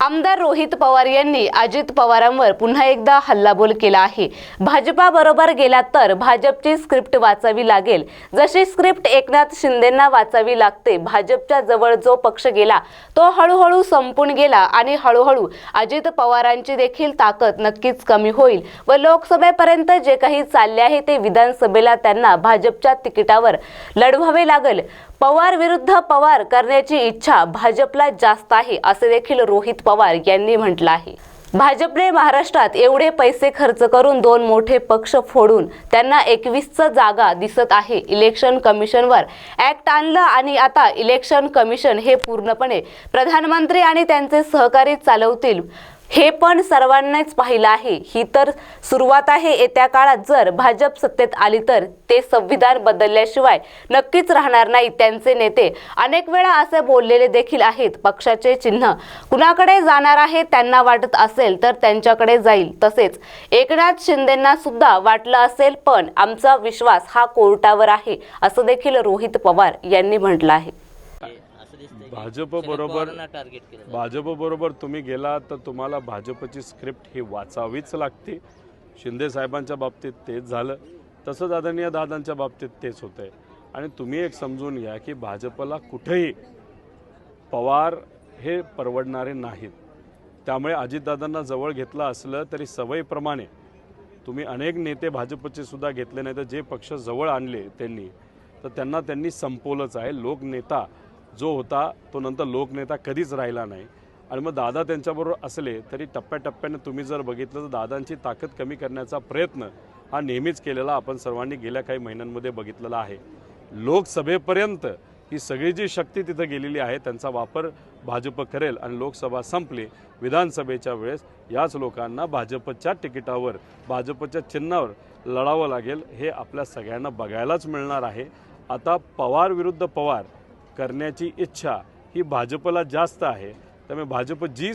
आमदार रोहित पवार यांनी अजित पवारांवर पुन्हा एकदा हल्लाबोल केला आहे. भाजपा बरोबर गेला तर भाजपची स्क्रिप्ट वाचावी लागेल. जशी स्क्रिप्ट एकनाथ शिंदेंना वाचावी लागते भाजपच्या जवळ जो पक्ष गेला तो हळूहळू संपून गेला आणि हळूहळू अजित पवारांची देखील ताकद नक्कीच कमी होईल व लोकसभेपर्यंत जे काही चालले आहे ते विधानसभेला त्यांना भाजपच्या तिकिटावर लढवावे लागेल. पवार विरुद्ध पवार करण्याची इच्छा भाजपला जास्त आहे असे देखील रोहित पवार यांनी म्हटलं आहे. भाजपने महाराष्ट्रात एवढे पैसे खर्च करून दोन मोठे पक्ष फोडून त्यांना एकवीसच जागा दिसत आहे. इलेक्शन कमिशनवर ऍक्ट आणलं आणि आता इलेक्शन कमिशन हे पूर्णपणे प्रधानमंत्री आणि त्यांचे सहकारी चालवतील. हे पण सर्वांनाच पाहिलं आहे. ही तर सुरुवात आहे. येत्या काळात जर भाजप सत्तेत आली तर ते संविधान बदलल्याशिवाय नक्कीच राहणार नाही त्यांचे नेते. अनेक वेळा असे बोललेले देखील आहेत. पक्षाचे चिन्ह कुणाकडे जाणार आहे त्यांना वाटत असेल तर त्यांच्याकडे जाईल. तसेच एकनाथ शिंदेंना सुद्धा वाटलं असेल पण आमचा विश्वास हा कोर्टावर आहे असं देखील रोहित पवार यांनी म्हटलं आहे. भाजप बरोबर टार्गेट केलं. भाजप बरोबर तुम्ही गेला तर तुम्हाला भाजपची स्क्रिप्ट ही वाचावीच लागते. शिंदे साहेबांच्या बाबतीत तेच झालं. तसंच आदरणीय दादांच्या बाबतीत तेच होतंय. आणि तुम्ही एक समजून घ्या की भाजपला कुठेही पवार हे परवडणारे नाहीत. त्यामुळे अजितदादांना जवळ घेतलं असलं तरी सवयीप्रमाणे तुम्ही अनेक नेते भाजपचे सुद्धा घेतले नाही तर जे पक्ष जवळ आणले त्यांनी तर त्यांना त्यांनी संपवलंच आहे. लोकनेता जो होता तो नंतर लोकनेता कधीच राहिला नाही. आणि मग दादा त्यांच्याबरोबर असले तरी टप्प्याटप्प्याने तुम्ही जर बघितलं तर दादांची ताकद कमी करण्याचा प्रयत्न हा नेहमीच केलेला आपण सर्वांनी गेल्या काही महिन्यांमध्ये बघितलेला आहे. लोकसभेपर्यंत ही सगळी जी शक्ती तिथं गेलेली आहे त्यांचा वापर भाजप करेल आणि लोकसभा संपली विधानसभेच्या वेळेस याच लोकांना भाजपच्या तिकिटावर भाजपच्या चिन्हावर लढावं लागेल हे आपल्या सगळ्यांना बघायलाच मिळणार आहे. आता पवार विरुद्ध पवार करण्याची इच्छा ही भाजपला जास्त आहे. त्यामुळे भाजप जी